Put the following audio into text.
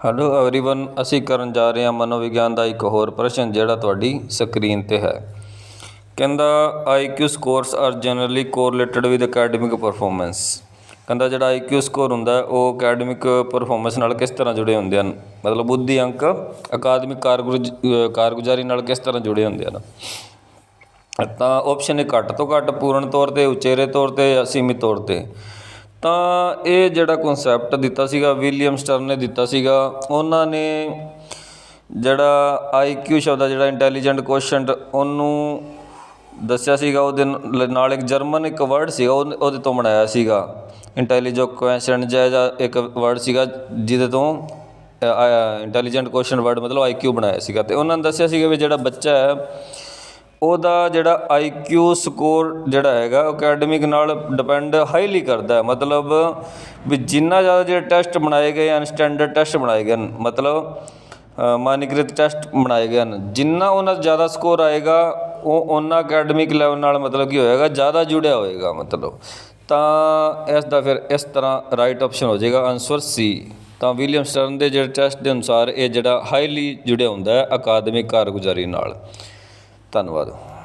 Hello everyone ਅਸੀਂ ਕਰਨ ਜਾ ਰਹੇ ਹਾਂ ਮਨੋਵਿਗਿਆਨ ਦਾ ਇੱਕ ਹੋਰ ਪ੍ਰਸ਼ਨ ਜਿਹੜਾ ਤੁਹਾਡੀ ਸਕਰੀਨ ਤੇ ਹੈ ਕਹਿੰਦਾ IQ scores are generally correlated with academic performance ਕਹਿੰਦਾ ਜਿਹੜਾ ਆਈਕਿਊ ਸਕੋਰ ਹੁੰਦਾ ਹੈ, ਉਹ ਅਕੈਡਮਿਕ ਪਰਫਾਰਮੈਂਸ ਨਾਲ ਕਿਸ ਤਰ੍ਹਾਂ ਜੁੜੇ ਹੁੰਦੇ ਹਨ ਮਤਲਬ ਬੁੱਧੀ ਅੰਕ ਅਕਾਦਮਿਕ ਕਾਰਗੁਜ਼ ਅ, ਕਾਰਗੁਜ਼ਾਰੀ ਨਾਲ ਕਿਸ ਤਰ੍ਹਾਂ ਜੁੜੇ ਹੁੰਦੇ ਹਨ ਤਾਂ ਆਪਸ਼ਨ ਹੈ ਘੱਟ ਤੋਂ ਘੱਟ ਪੂਰਨ ਤੌਰ ਤੇ ਉਚੇਰੇ ਤੌਰ ਤੇ ਜਾਂ ਸੀਮਿਤ ਤੌਰ ਤੇ ਤਾਂ ਇਹ ਜਿਹੜਾ ਕਨਸੈਪਟ ਦਿੱਤਾ ਸੀਗਾ ਵਿਲੀਅਮ ਸਟਰਨ ਨੇ ਦਿੱਤਾ ਸੀਗਾ, ਉਹਨਾਂ ਨੇ ਜਿਹੜਾ ਆਈਕਿਊ ਸ਼ਬਦ ਆ, ਜਿਹੜਾ ਇੰਟੈਲੀਜੈਂਟ ਕੁਐਸਚਨ ਉਹਨੂੰ ਦੱਸਿਆ ਸੀਗਾ, ਉਹਦੇ ਨਾਲ ਇੱਕ ਜਰਮਨ ਇੱਕ ਵਰਡ ਸੀਗਾ, ਉਹ- ਉਹਦੇ ਤੋਂ ਬਣਾਇਆ ਸੀਗਾ। ਇੰਟੈਲੀਜੋ ਕੁਐਸਚਨ ਜਿਹੜਾ ਇੱਕ ਵਰਡ ਸੀਗਾ, ਜਿਹਦੇ ਤੋਂ ਇੰਟੈਲੀਜੈਂਟ ਕੁਐਸਚਨ ਵਰਡ ਮਤਲਬ ਆਈਕਿਊ ਬਣਾਇਆ ਸੀਗਾ। ਤੇ ਉਹਨਾਂ ਨੇ ਦੱਸਿਆ ਸੀਗਾ ਵੀ ਜਿਹੜਾ ਬੱਚਾ ਹੈ ਉਹਦਾ ਜਿਹੜਾ ਆਈਕਿਊ ਸਕੋਰ ਜਿਹੜਾ ਹੈਗਾ ਅਕੈਡਮਿਕ ਨਾਲ ਡਿਪੈਂਡ ਹਾਈਲੀ ਕਰਦਾ ਮਤਲਬ ਵੀ ਜਿੰਨਾ ਜ਼ਿਆਦਾ ਜਿਹੜੇ ਟੈਸਟ ਬਣਾਏ ਗਏ ਹਨ ਸਟੈਂਡਰਡ ਟੈਸਟ ਬਣਾਏ ਗਏ ਹਨ ਮਤਲਬ ਅ, ਟੈਸਟ ਬਣਾਏ ਗਏ ਹਨ। ਜਿੰਨਾ ਉਹਨਾਂ ਦਾ ਜ਼ਿਆਦਾ ਸਕੋਰ ਆਏਗਾ ਉਹ ਉਹਨਾਂ ਅਕੈਡਮਿਕ ਲੈਵਲ ਨਾਲ ਮਤਲਬ ਕੀ ਹੋਏਗਾ ਜ਼ਿਆਦਾ ਜੁੜਿਆ ਹੋਏਗਾ ਮਤਲਬ। ਤਾਂ ਇਸ ਦਾ ਫਿਰ ਇਸ ਤਰ੍ਹਾਂ ਰਾਈਟ ਆਪਸ਼ਨ ਹੋ ਜਾਏਗਾ। ਆਨਸਰ ਸੀ ਤਾਂ ਵਿਲੀਅਮ ਸਟਰਨ ਦੇ ਜਿਹੜੇ ਟੈਸਟ ਦੇ ਅਨੁਸਾਰ ਇਹ ਜਿਹੜਾ ਹਾਈਲੀ ਜੁੜਿਆ ਹੁੰਦਾ ਹੈ ਅਕਾਦਮਿਕ ਕਾਰਗੁਜ਼ਾਰੀ ਨਾਲ। ਧੰਨਵਾਦ।